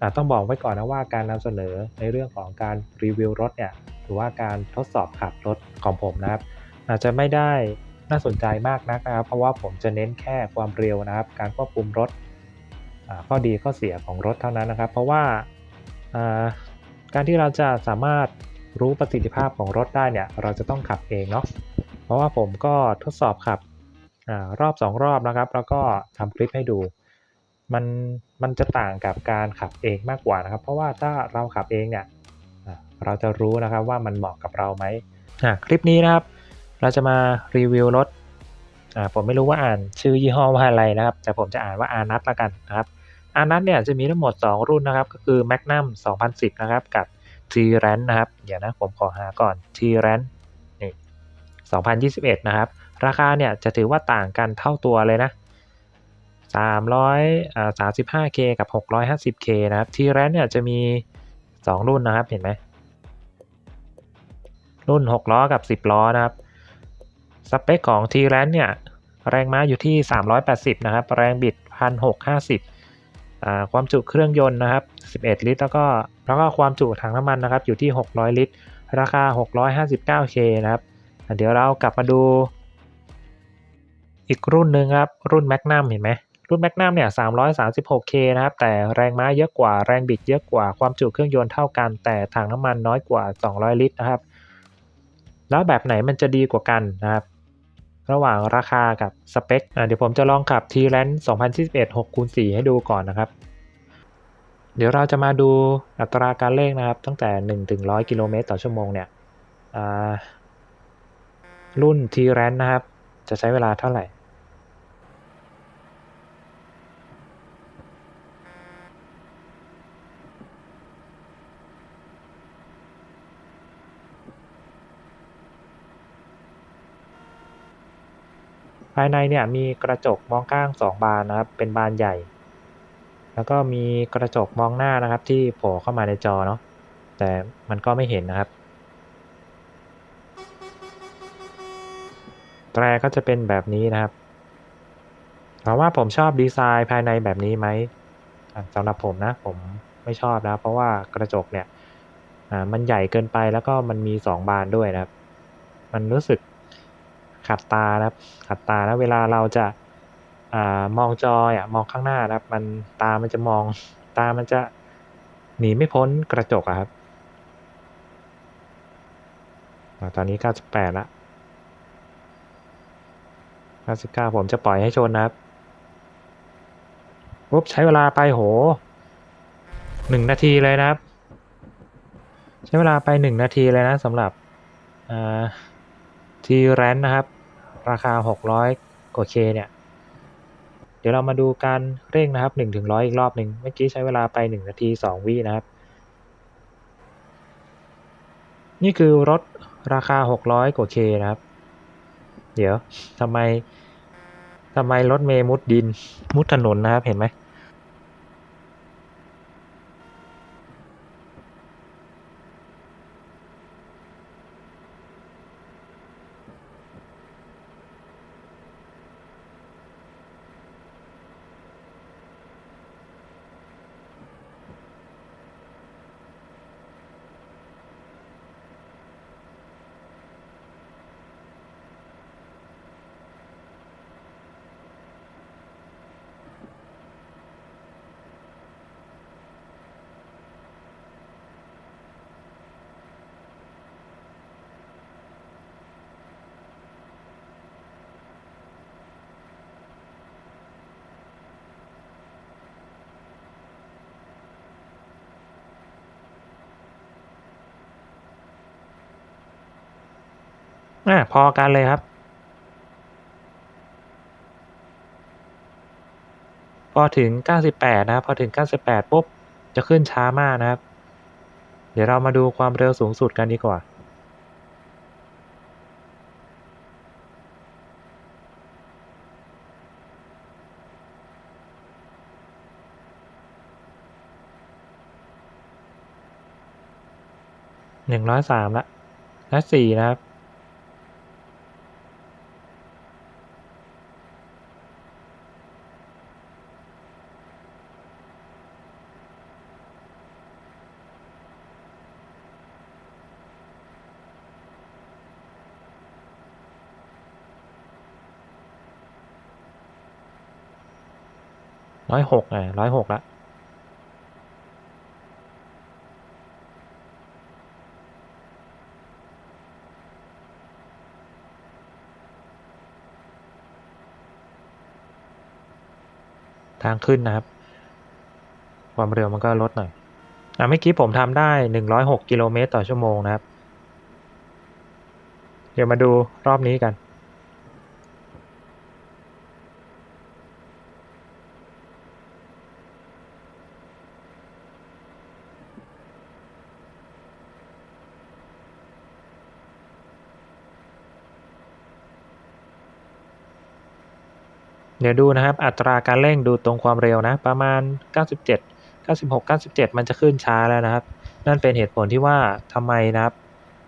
อ่ต้องบอกไว้ก่อนนะว่าการนำเสนอในเรื่องของการรีวิวรถเนี่ยหรือว่าการทดสอบขับรถของผมนะครับ อาจจะไม่ได้น่าสนใจมากนักนะครับ เพราะว่าผมจะเน้นแค่ความเร็วนะครับ การควบคุมรถข้อดีข้อเสียของรถเท่านั้นนะครับ เพราะว่าการที่เราจะสามารถรู้ประสิทธิภาพของรถได้เนี่ย เราจะต้องขับเองเนาะเพราะว่าผมก็ทดสอบขับอรอบ 2 รอบนะครับ แล้วก็ทำคลิปให้ดู มันมันจะต่างกับการขับเองมากกว่านะครับ เพราะว่าถ้าเราขับเองเนี่ยเราจะรู้นะครับว่ามันเหมาะกับเราไหมคลิปนี้นะครับ เราจะมารีวิวรถผมไม่รู้ว่าอ่านชื่อยี่ห้อว่าอะไรนะครับ แต่ผมจะอ่านว่าอานัทละกันนะครับอานัทเนี่ยจะมีทั้งหมด 2 รุ่นนะครับ ก็คือ Magnum 2010 นะครับ กับ t r a n นะครับ เดี๋ยวนะผมขอหาก่อน t r a n นี่2021 นะครับ ราคาเนี่ยจะถือว่าต่างกันเท่าตัวเลยนะ 300อ่า 35K กับ 650K นะครับ t r a n เนี่ยจะมี 2 รุ่นนะครับ เห็นไหม รุ่น 6 ล้อกับ 10 ล้อนะครับ สเปคของ t r a n เนี่ย แรงม้าอยู่ที่ 380 นะครับ แรงบิด 1,650อ่า ความจุเครื่องยนต์นะครับ 11 ลิตร แล้วก็ แล้วก็ความจุถังน้ำมันนะครับ อยู่ที่ 600 ลิตร ราคา 659K นะครับ เดี๋ยวเรากลับมาดูอีกรุ่นหนึ่งครับ รุ่น Magnum เห็นไหม รุ่น Magnum เนี่ย 336K นะครับ แต่แรงม้าเยอะกว่า แรงบิดเยอะกว่า ความจุเครื่องยนต์เท่ากัน แต่ถังน้ำมันน้อยกว่า 200 ลิตรนะครับ แล้วแบบไหนมันจะดีกว่ากันนะครับ ระหว่างราคากับสเปค เดี๋ยวผมจะลองขับ t r a n 2021 6คูณ4ให้ดูก่อนนะครับ เดี๋ยวเราจะมาดูอัตราการเร่งนะครับ ตั้งแต่ 1 ถึง 100 กิโลเมตรต่อชั่วโมงเนี่ยรุ่น t r a n นะครับ จะใช้เวลาเท่าไหร่ ภายในเนี่ยมีกระจกมองข้าง2บานนะครับ เป็นบานใหญ่ แล้วก็มีกระจกมองหน้านะครับ ที่โผล่เข้ามาในจอเนาะ แต่มันก็ไม่เห็นนะครับ แตรก็จะเป็นแบบนี้นะครับ ถามว่าผมชอบดีไซน์ภายในแบบนี้ไหมสำหรับผมนะ ผมไม่ชอบนะ เพราะว่ากระจกเนี่ยมันใหญ่เกินไปแล้วก็มันมี2บานด้วยนะครับ มันรู้สึก ขัดตานะครับ ขัดตานะเวลาเราจะอมองจออะมองข้างหน้านะครับ มันตามันจะมองตามันจะหนีไม่พ้นกระจกอะครับอตอนนี้ 98 ละ 99 ผมจะปล่อยให้ชนนะครับปุ๊บใช้เวลาไปโหหนึ่งนาทีเลยนะครับ ใช้เวลาไปหนึ่งนาทีเลยนะสำหรับทีแรนนะครับ ราคา 600 กว่าเคเนี่ย เดี๋ยวเรามาดูการเร่งนะครับ1ถึง100 อีกรอบหนึ่งเมื่อกี้ใช้เวลาไป 1 นาที 2 วินะครับ นี่คือรถราคา 600 กว่าเคนะครับ เดี๋ยวทำไมทำไมรถเมย์มุดดินมุดถนนนะครับเห็นไหม อะพอกันเลยครับ พอถึง 98 นะครับ พอถึง 98 ปุ๊บ จะขึ้นช้ามากนะครับ เดี๋ยวเรามาดูความเร็วสูงสุดกันดีกว่าหนึ่งร้อยสามละและสี่นะครับ ร้อยหกอะร้อยหกละทางขึ้นนะครับ ความเร็วมันก็ลดหน่อยอะเมื่อกี้ผมทำได้หนึ่งร้อยหกกิโลเมตรต่อชั่วโมงนะครับ เดี๋ยวมาดูรอบนี้กัน เดี๋ยวดูนะครับ อัตราการเร่งดูตรงความเร็วนะ ประมาณ 97 96 97 มันจะขึ้นช้าแล้วนะครับ นั่นเป็นเหตุผลที่ว่าทำไมนะครับ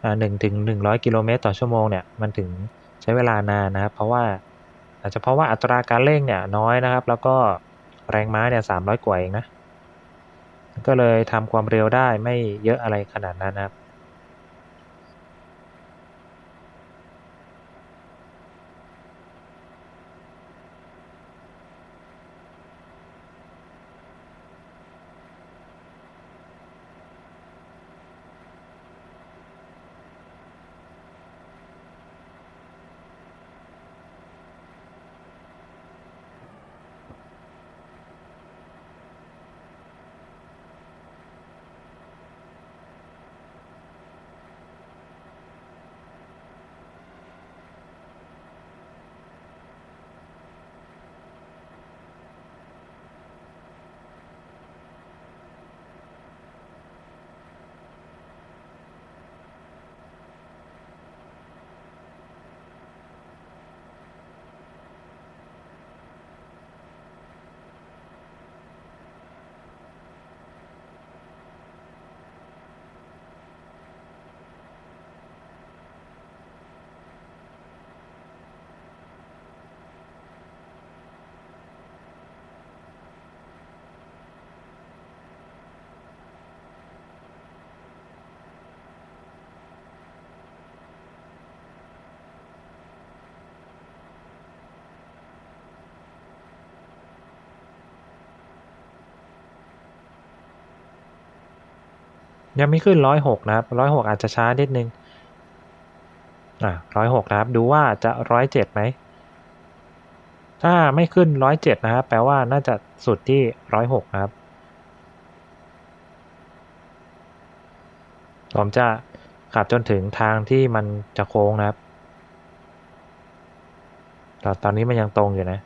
อ่า1ถึง100กิโลเมตรต่อชั่วโมงเนี่ยมันถึงใช้เวลานานนะครับ เพราะว่าอาจจะเพราะว่าอัตราการเร่งเนี่ยน้อยนะครับ แล้วก็แรงม้าเนี่ย300กว่าเองนะ ก็เลยทำความเร็วได้ไม่เยอะอะไรขนาดนั้นนะครับ ยังไม่ขึ้นร้อยหกนะครับร้อยหกอาจจะช้านิดนึงอะร้อยหกนะครับดูว่าจะร้อยเจ็ดไหมถ้าไม่ขึ้นร้อยเจ็ดนะครับแปลว่าน่าจะสุดที่ร้อยหกนะครับ ผมจะขับจนถึงทางที่มันจะโค้งนะครับแตอนตอนนี้มันยังตรงอยู่นะ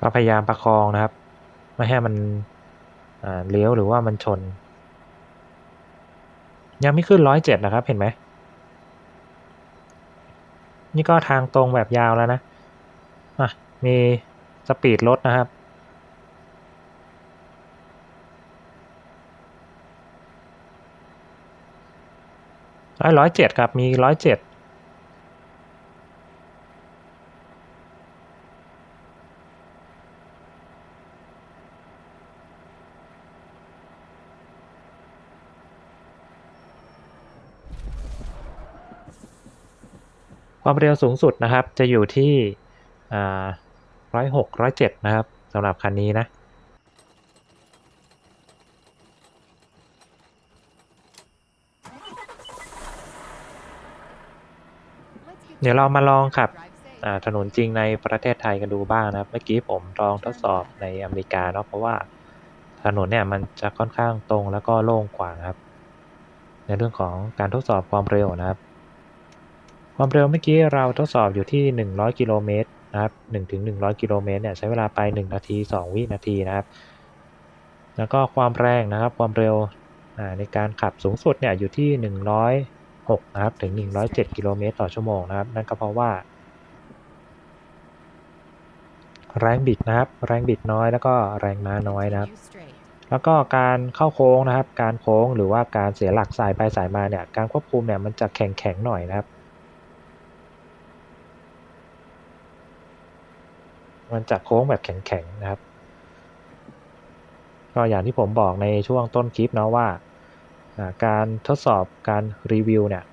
ก็พยายามประคองนะครับ ไม่ให้มันเลี้ยวหรือว่ามันชน ยังไม่ขึ้นร้อยเจ็ดนะครับเห็นไหม นี่ก็ทางตรงแบบยาวแล้วนะอะมีสปีดรถนะครับร้อยร้อยเจ็ดครับ มีร้อยเจ็ด ความเร็วสูงสุดนะครับ จะอยู่ที่ร้อยหกร้อยเจ็ดนะครับสำหรับคันนี้นะ เดี๋ยวเรามาลองขับถนนจริงในประเทศไทยกันดูบ้างนะครับ เมื่อกี้ผมลองทดสอบในอเมริกาเนาะเพราะว่าถนนเนี่ยมันจะค่อนข้างตรงแล้วก็โล่งกว่านะครับ ในเรื่องของการทดสอบความเร็วนะครับ ความเร็วเมื่อกี้เราทดสอบอยู่ที่ 100 กิโลเมตรนะครับ1ถึง100 กิโลเมตรเนี่ยใช้เวลาไป 1 นาที 2 วินาทีนะครับ แล้วก็ความแรงนะครับความเร็วในการขับสูงสุดเนี่ยอยู่ที่ 106 นะครับถึง 107 กิโลเมตรต่อชั่วโมงนะครับนั่นก็เพราะว่า แรงบิดนะครับ แรงบิดน้อยแล้วก็แรงม้าน้อยนะครับ แล้วก็การเข้าโค้งนะครับ การโค้งหรือว่าการเสียหลักสายไปสายมาเนี่ยการควบคุมเนี่ยมันจะแข็งแข็งหน่อยนะครับ มันจะโค้งแบบแข็งๆนะครับ ก็อย่างที่ผมบอกในช่วงต้นคลิปเนาะว่าการทดสอบการรีวิวเนี่ย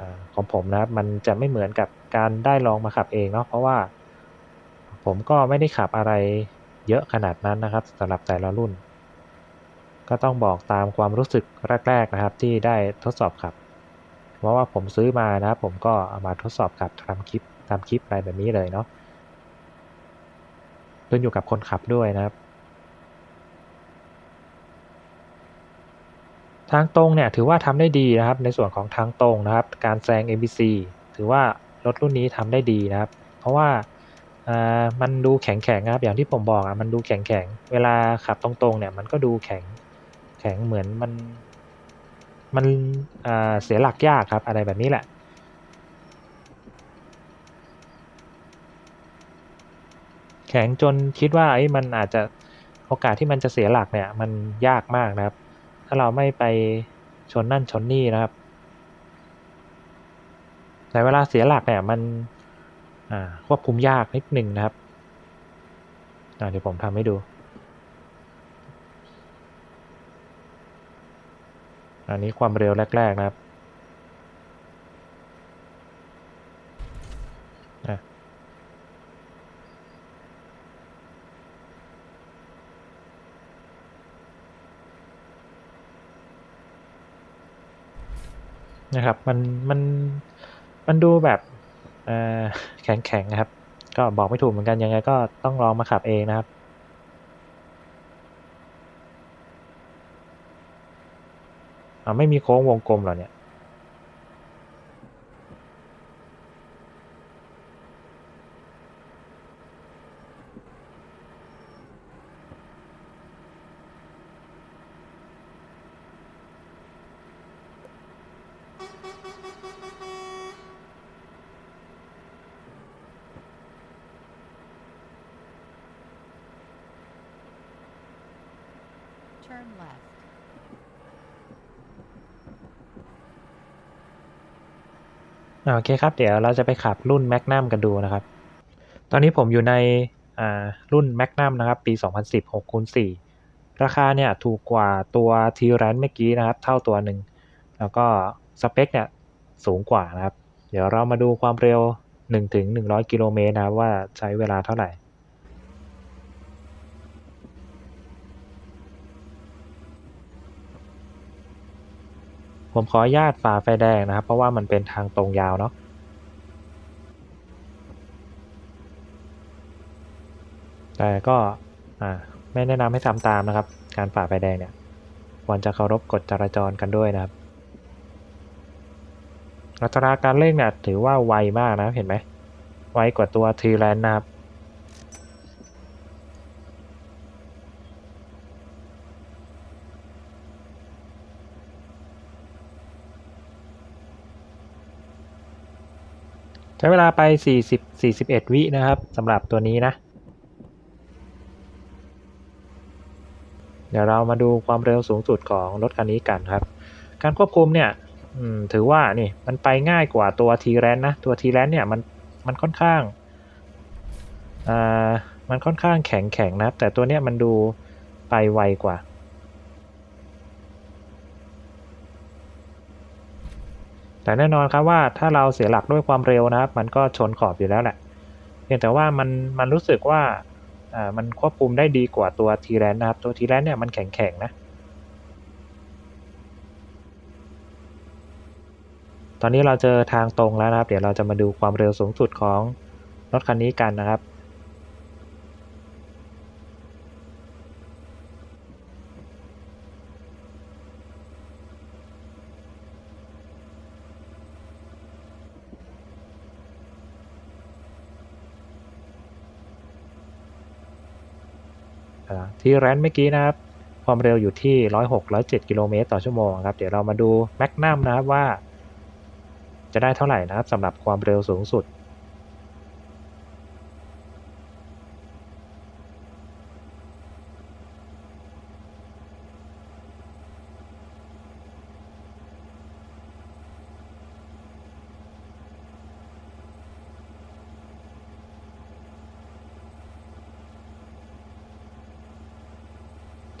อของผมนะครับมันจะไม่เหมือนกับการได้ลองมาขับเองเนาะเพราะว่าผมก็ไม่ได้ขับอะไรเยอะขนาดนั้นนะครับสำหรับแต่ละรุ่น ก็ต้องบอกตามความรู้สึกแรก ๆนะครับ ที่ได้ทดสอบขับ เพราะว่าผมซื้อมานะครับผมก็เอามาทดสอบขับทำคลิปทำคลิปอะไรแบบนี้เลยเนาะ ขึ้นอยู่กับคนขับด้วยนะครับ ทางตรงเนี่ยถือว่าทำได้ดีนะครับ ในส่วนของทางตรงนะครับ การแซง MBC ถือว่ารถรุ่นนี้ทำได้ดีนะครับ เพราะว่าามันดูแข็งๆนะครับ อย่างที่ผมบอกอะมันดูแข็งๆเวลาขับตรงๆเนี่ยมันก็ดูแข็งแข็งเหมือนมันมันเสียหลักยากครับอะไรแบบนี้แหละ แข็งจนคิดว่าเฮ้มันอาจจะโอกาสที่มันจะเสียหลักเนี่ย มันยากมากนะครับ ถ้าเราไม่ไปชนนั่นชนนี่นะครับแต่เวลาเสียหลักเนี่ยมันควบคุมยากนิดหนึ่งนะครับเดี๋ยวผมทำให้ดูอันนี้ความเร็วแรก ๆ นะครับ นะครับมันมันมันดูแบบแข็งแข็งนะครับ ก็บอกไม่ถูกเหมือนกันยังไงก็ต้องลองมาขับเองนะครับอ่าไม่มีโค้งวงกลมหรอเนี่ย? โอเคครับ เดี๋ยวเราจะไปขับรุ่นแมกนัมกันดูนะครับ ตอนนี้ผมอยู่ในรุ่นแมกนัมนะครับ ปี 2010 6x4 ราคาเนี่ยถูกกว่าตัวทีแรนเมื่อกี้นะครับ เท่าตัวหนึ่ง แล้วก็สเปคเนี่ยสูงกว่านะครับ เดี๋ยวเรามาดูความเร็ว 1-100 กิโลเมตรนะครับว่าใช้เวลาเท่าไหร่ ผมขออนุญาตฝ่าไฟแดงนะครับ เพราะว่ามันเป็นทางตรงยาวเนาะแต่ก็อ่าไม่แนะนำให้ทำตามนะครับ การฝ่าไฟแดงเนี่ยควรจะเคารพกฎจราจรกันด้วยนะครับอัตราการเร่งเนี่ยถือว่าไวมากนะเห็นไหมไวกว่าตัว T-Rant นะครับ ใช้เวลาไป 40 41 วินะครับสำหรับตัวนี้นะ เดี๋ยวเรามาดูความเร็วสูงสุดของรถคันนี้กันครับ การควบคุมเนี่ยถือว่านี่มันไปง่ายกว่าตัว T-Rant นะ ตัว T-Rant เนี่ยมันมันค่อนข้างอ่ามันค่อนข้างแข็งๆนะครับแต่ตัวเนี้ยมันดูไปไวกว่า แต่แน่นอนครับว่าถ้าเราเสียหลักด้วยความเร็วนะครับ มันก็ชนขอบอยู่แล้วแหละเพียงแต่ว่ามันมันรู้สึกว่าอ่ามันควบคุมได้ดีกว่าตัว T-Rant นะครับ ตัว T-Rant เนี่ยมันแข็งๆนะตอนนี้เราเจอทางตรงแล้วนะครับ เดี๋ยวเราจะมาดูความเร็วสูงสุดของรถคันนี้กันนะครับ ที่แรนเมื่อกี้นะครับ ความเร็วอยู่ที่ 106-107 กิโลเมตรต่อชั่วโมงครับ เดี๋ยวเรามาดูแม็กนัมนะครับว่า จะได้เท่าไหร่นะครับสำหรับความเร็วสูงสุด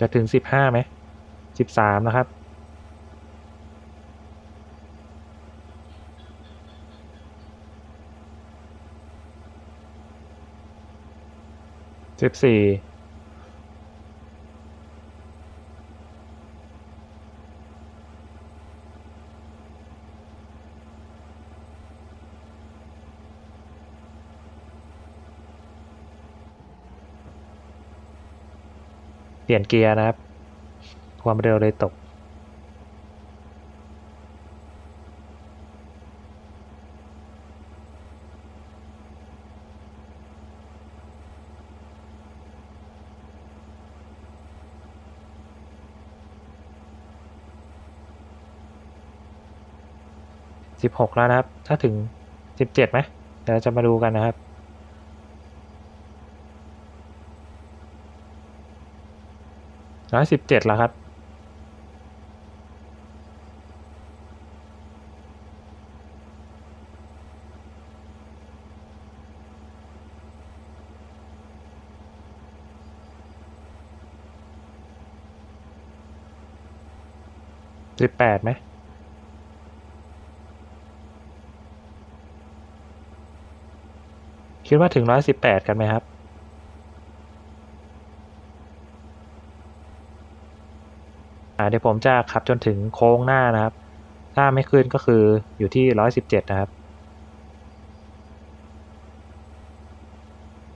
จะถึงสิบห้าไหมสิบสามนะครับ สิบสี่ เปลี่ยนเกียร์นะครับ ความเร็วเลยตกสิบหกแล้วนะครับ ถ้าถึงสิบเจ็ดไหมเดี๋ยวจะมาดูกันนะครับ ร้อยสิบเจ็ดแล้วครับ สิบแปดไหมคิดว่าถึงร้อยสิบแปดกันไหมครับ อ่า เดี๋ยวผมจะขับจนถึงโค้งหน้านะครับ ถ้าไม่ขึ้นก็คืออยู่ที่ร้อยสิบเจ็ดนะครับ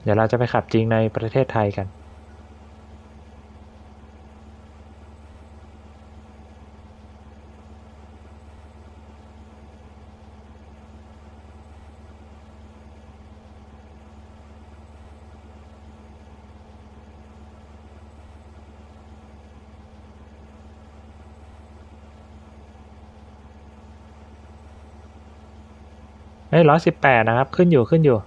เดี๋ยวเราจะไปขับจริงในประเทศไทยกัน เอ้ยร้อยสิบแปดนะครับ ขึ้นอยู่ขึ้นอยู่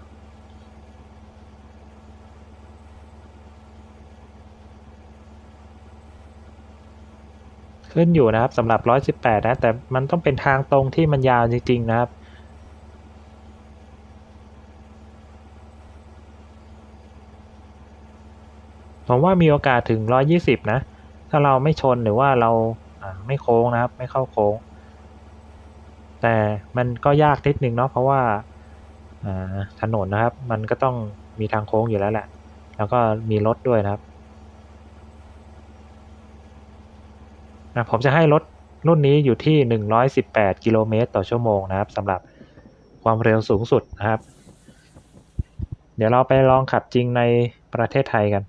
ขึ้นอยู่นะครับสำหรับร้อยสิบแปดนะ แต่มันต้องเป็นทางตรงที่มันยาวจริง ๆ นะครับผมว่ามีโอกาสถึงร้อยี่สิบนะ ถ้าเราไม่ชนหรือว่าเราไม่โค้งนะครับ ไม่เข้าโค้ง แต่มันก็ยากนิดนึงเนาะเพราะว่าถนนนะครับ มันก็ต้องมีทางโค้งอยู่แล้วแหละ แล้วก็มีรถด้วยนะครับอะผมจะให้รถรุ่นนี้อยู่ที่ 118 กิโลเมตรต่อชั่วโมงนะครับสำหรับความเร็วสูงสุดนะครับ เดี๋ยวเราไปลองขับจริงในประเทศไทยกัน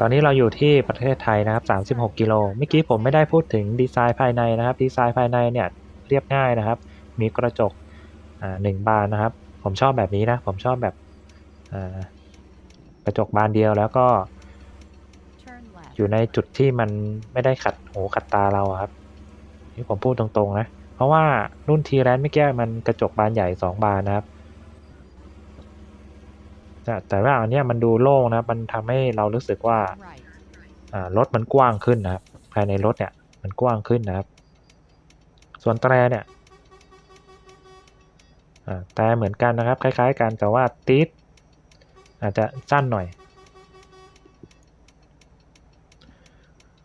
ตอนนี้เราอยู่ที่ประเทศไทยนะครับ 36 กิโล เมื่อกี้ผมไม่ได้พูดถึงดีไซน์ภายในนะครับ ดีไซน์ภายในเนี่ยเรียบง่ายนะครับ มีกระจกอ่าหนึ่งบานนะครับ ผมชอบแบบนี้นะ ผมชอบแบบอ่ากระจกบานเดียวแล้วก็ อยู่ในจุดที่มันไม่ได้ขัดหูขัดตาเราครับ นี่ผมพูดตรงๆนะ เพราะว่ารุ่นทีแรนเมื่อกี้มันกระจกบานใหญ่สองบานนะครับ แต่แต่ว่าอันเนี้ยมันดูโล่งนะมันทำให้เรารู้สึกว่า Right. อ่ารถมันกว้างขึ้นนะครับ ภายในรถเนี่ยมันกว้างขึ้นนะครับ ส่วนแตรเนี่ยอ่าแต่เหมือนกันนะครับ คล้าย ๆ กันแต่ว่าตีดอาจจะสั้นหน่อย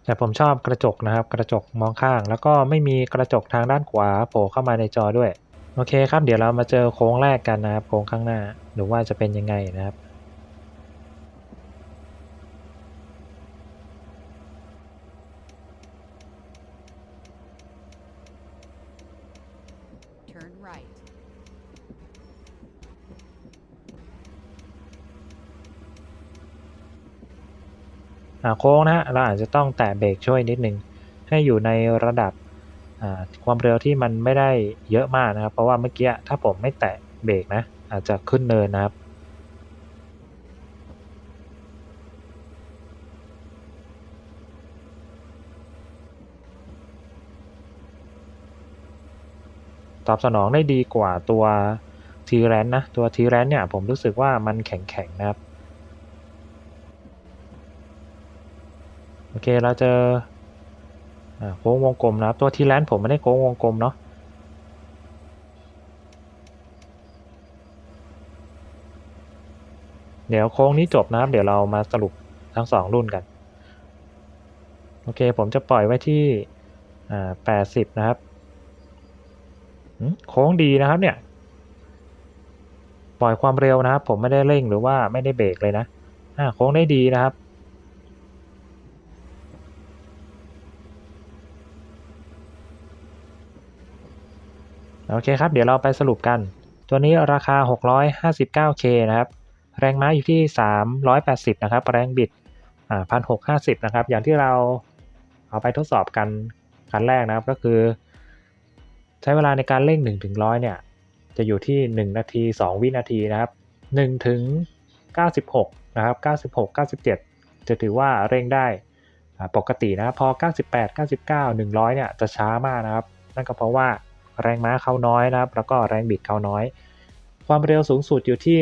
แต่ผมชอบกระจกนะครับ กระจกมองข้าง แล้วก็ไม่มีกระจกทางด้านขวาโผล่เข้ามาในจอด้วย โอเคครับ เดี๋ยวเรามาเจอโค้งแรกกันนะครับ โค้งข้างหน้าหรือว่าจะเป็นยังไงนะครับ Turn right. อ่าโค้งนะฮะเราอาจจะต้องแตะเบรกช่วยนิดนึง ให้อยู่ในระดับอ่า ความเร็วที่มันไม่ได้เยอะมากนะครับ เพราะว่าเมื่อกี้ถ้าผมไม่แตะเบรกนะ อาจจะขึ้นเนินนะครับ ตอบสนองได้ดีกว่าตัวทีแรนนะ ตัวทีแรนเนี่ยผมรู้สึกว่ามันแข็งๆนะครับ โอเคเราเจอ โค้งวงกลมนะครับ ตัวทีแลนผมไม่ได้โค้งวงกลมเนาะเดี๋ยวโค้งนี้จบนะครับ เดี๋ยวเรามาสรุปทั้งสองรุ่นกัน โอเค ผมจะปล่อยไว้ที่แปดสิบนะครับ โค้งดีนะครับเนี่ย ปล่อยความเร็วนะครับ ผมไม่ได้เร่งหรือว่าไม่ได้เบรกเลยนะโค้งได้ดีนะครับ โอเคครับ เดี๋ยวเราไปสรุปกัน ตัวนี้ราคา 659K นะครับ แรงม้าอยู่ที่ 380 นะครับ แรงบิดอ่า1,650นะครับ อย่างที่เราเอาไปทดสอบกันคันแรกนะครับก็คือ ใช้เวลาในการเร่ง1ถึง100เนี่ยจะอยู่ที่ 1 นาที 2 วินาทีนะครับ1ถึง96 นะครับ 96 97 จะถือว่าเร่งได้อ่าปกตินะครับพอ 98 99 100 เนี่ยจะช้ามากนะครับ นั่นก็เพราะว่า แรงม้าเขาน้อยนะครับ แล้วก็แรงบิดเขาน้อย ความเร็วสูงสุดอยู่ที่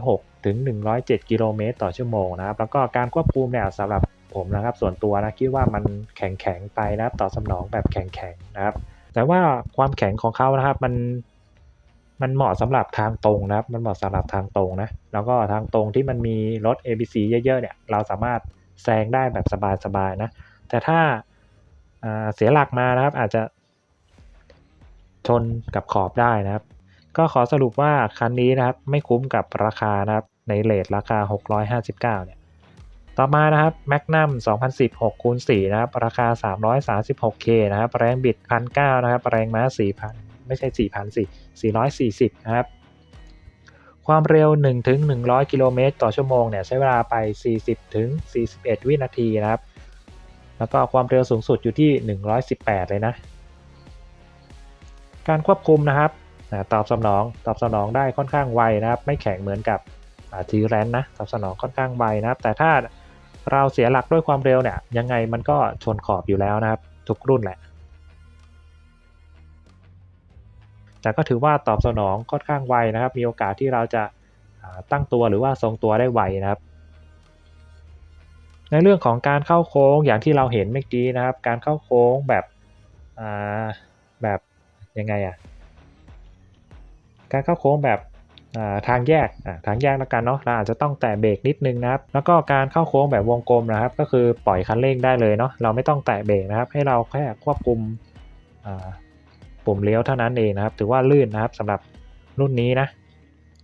106 ถึง 107 กิโลเมตรต่อชั่วโมงนะครับ แล้วก็การควบคุมเนี่ยสำหรับผมนะครับ ส่วนตัวนะคิดว่ามันแข็งแข็งไปนะครับ ต่อสนองแบบแข็งแข็งนะครับ แต่ว่าความแข็งของเขานะครับมันมันเหมาะสำหรับทางตรงนะครับ มันเหมาะสำหรับทางตรงนะ แล้วก็ทางตรงที่มันมีรถ ABC เยอะๆ เนี่ย เราสามารถแซงได้แบบสบายๆนะ แต่ถ้าเสียหลักมานะครับ อาจจะ ชนกับขอบได้นะครับ ก็ขอสรุปว่าคันนี้นะครับไม่คุ้มกับราคานะครับในเลทราคา 659 เนี่ย ต่อมานะครับ Magnum 2010 6คูณ4นะครับ ราคา 336K นะครับ แรงบิด 1,900 นะครับ แรงม้า 4,000 ไม่ใช่ 4,000สิ440 นะครับ ความเร็ว1ถึง100 กิโลเมตรต่อชั่วโมง เนี่ย ใช้เวลาไป 40ถึง41 วินาทีนะครับ แล้วก็ความเร็วสูงสุดอยู่ที่ 118 เลยนะ การควบคุมนะครับตอบสนองตอบสนองได้ค่อนข้างไวนะครับ ไม่แข็งเหมือนกับทีแรนนะตอบสนองค่อนข้างไวนะครับ แต่ถ้าเราเสียหลักด้วยความเร็วเนี่ยยังไงมันก็ชนขอบอยู่แล้วนะครับ ทุกรุ่นแหละ แต่ก็ถือว่าตอบสนองค่อนข้างไวนะครับ มีโอกาสที่เราจะตั้งตัวหรือว่าทรงตัวได้ไวนะครับ ในเรื่องของการเข้าโค้งอย่างที่เราเห็นเมื่อกี้นะครับ การเข้าโค้งแบบแบบ ยังไงอะการเข้าโค้งแบบทางแยกทางแยกแล้วกันเนาะเราอาจจะต้องแตะเบรกนิดนึงนะครับ แล้วก็การเข้าโค้งแบบวงกลมนะครับ ก็คือปล่อยคันเร่งได้เลยเนาะเราไม่ต้องแตะเบรกนะครับ ให้เราแค่ควบคุมปุ่มเลี้ยวเท่านั้นเองนะครับ ถือว่าลื่นนะครับสำหรับรุ่นนี้นะ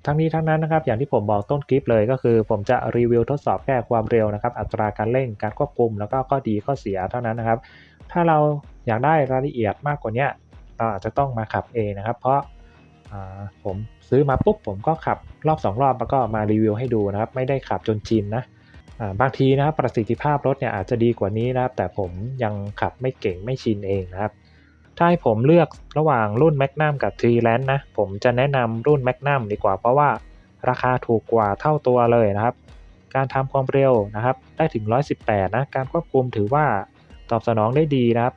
ทั้งนี้ทั้งนั้นนะครับ อย่างที่ผมบอกต้นคลิปเลยก็คือ ผมจะรีวิวทดสอบแค่ความเร็วนะครับ อัตราการเร่งการควบคุมแล้วก็ข้อดีข้อเสียเท่านั้นนะครับ ถ้าเราอยากได้รายละเอียดมากกว่านี้ เราอาจจะต้องมาขับเองนะครับ เพราะาผมซื้อมาปุ๊บผมก็ขับรอบ2รอบแล้วก็มารีวิวให้ดูนะครับ ไม่ได้ขับจนชินนะาบางทีนะครับประสิทธิภาพรถเนี่ยอาจจะดีกว่านี้นะครับ แต่ผมยังขับไม่เก่งไม่ชินเองนะครับ ถ้าให้ผมเลือกระหว่างรุ่น Magnum กับ t r a n d นะผมจะแนะนำรุ่น Magnum ดีกว่าเพราะว่าราคาถูกกว่าเท่าตัวเลยนะครับ การทำความเร็วนะครับ ได้ถึง 118 นะ การควบคุมถือว่าตอบสนองได้ดีนะครับ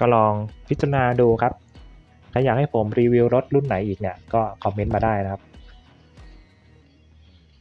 ก็ลองพิจารณาดูครับ ถ้าอยากให้ผมรีวิวรถรุ่นไหนอีกเนี่ยก็คอมเมนต์มาได้นะครับ